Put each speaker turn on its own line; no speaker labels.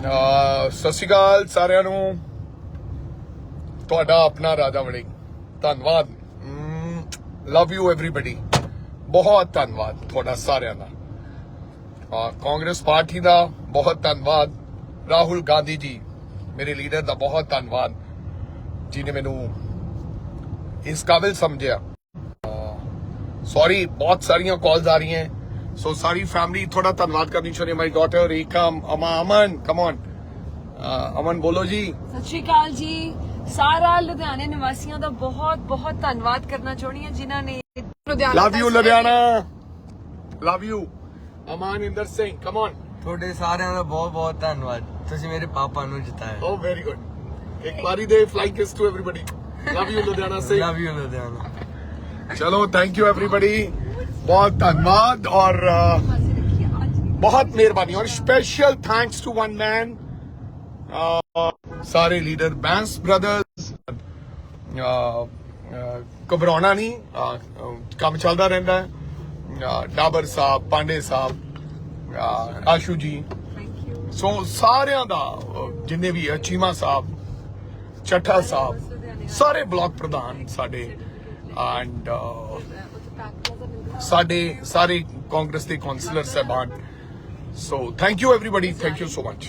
ਸਤਿ ਸ਼੍ਰੀ ਅਕਾਲ ਸਾਰਿਆਂ ਨੂੰ। ਤੁਹਾਡਾ ਆਪਣਾ ਰਾਜਾ ਵੜਿੰਗ। ਧੰਨਵਾਦ। ਲਵ ਯੂ ਐਵਰੀਬਾਡੀ ਬਹੁਤ ਧੰਨਵਾਦ ਤੁਹਾਡਾ ਸਾਰਿਆਂ ਦਾ। ਕਾਂਗਰਸ ਪਾਰਟੀ ਦਾ ਬਹੁਤ ਧੰਨਵਾਦ। ਰਾਹੁਲ ਗਾਂਧੀ ਜੀ, ਮੇਰੇ ਲੀਡਰ ਦਾ ਬਹੁਤ ਧੰਨਵਾਦ ਜਿਨੇ ਮੈਨੂੰ ਇਸ ਕਾਬਿਲ ਸਮਝਿਆ। ਸੌਰੀ ਬਹੁਤ ਸਾਰੀਆਂ ਕਾਲਸ ਆ ਰਹੀਆਂ। ਸੋ ਸਾਰੀ ਫੈਮਿਲੀ ਥੋੜਾ ਧੰਨਵਾਦ ਕਰਨੀ ਚਾਹੁੰਦੀ ਮਾਈ ਡਾਟਰ ਰੇਕਮ ਅਮਾ ਅਮਨ ਕਮ ਔਨ ਅਮਨ ਬੋਲੋ ਜੀ
ਸਤਿ ਸ਼੍ਰੀ ਅਕਾਲ ਜੀ ਸਾਰਾ ਲੁਧਿਆਣੇ ਨਿਵਾਸੀਆਂ ਦਾ ਬਹੁਤ ਬਹੁਤ ਧੰਨਵਾਦ ਕਰਨਾ ਚਾਹੁੰਦੀ ਹਾਂ ਜਿਨ੍ਹਾਂ ਨੇ Ludhiana
love you Ludhiana love you Aman Inder Singh come on
ਤੁਹਾਡੇ ਸਾਰਿਆਂ ਦਾ ਬਹੁਤ ਬਹੁਤ ਧੰਨਵਾਦ ਤੁਸੀਂ ਮੇਰੇ ਪਾਪਾ ਨੂੰ ਜਿਤਾਇਆ
ਓ ਵੈਰੀ ਗੁੱਡ ਇੱਕ ਵਾਰੀ ਦੇ flying kiss to everybody love you Ludhiana Singh
love you Ludhiana
ਚਲੋ ਥੈਂਕ ਯੂ ਐਵਰੀਬਾਡੀ ਬਹੁਤ ਧੰਨਵਾਦ ਔਰ ਬਹੁਤ ਮਿਹਰਬਾਨੀ ਔਰ special thanks to one man ਸਾਰੇ ਲੀਡਰ ਬੈਂਸ ਬ੍ਰਦਰਸ ਘਬਰਾਉਣਾ ਨਹੀਂ ਕੰਮ ਚੱਲਦਾ ਰਹਿੰਦਾ ਡਾਬਰ ਸਾਹਿਬ ਪਾਂਡੇ ਸਾਹਿਬ ਆਸ਼ੂ ਜੀ। ਸੋ ਸਾਰਿਆਂ ਦਾ ਜਿੰਨੇ ਵੀ ਹੈ, ਚੀਮਾ ਸਾਹਿਬ ਚੱਠਾ ਸਾਹਿਬ ਸਾਰੇ ਬਲਾਕ ਪ੍ਰਧਾਨ ਸਾਡੇ ਐਂਡ ਸਾਡੇ ਸਾਰੇ ਕਾਂਗਰਸ ਦੇ ਕਾਉਂਸਲਰ ਸਹਿਬਾਨ so thank you everybody thank you so much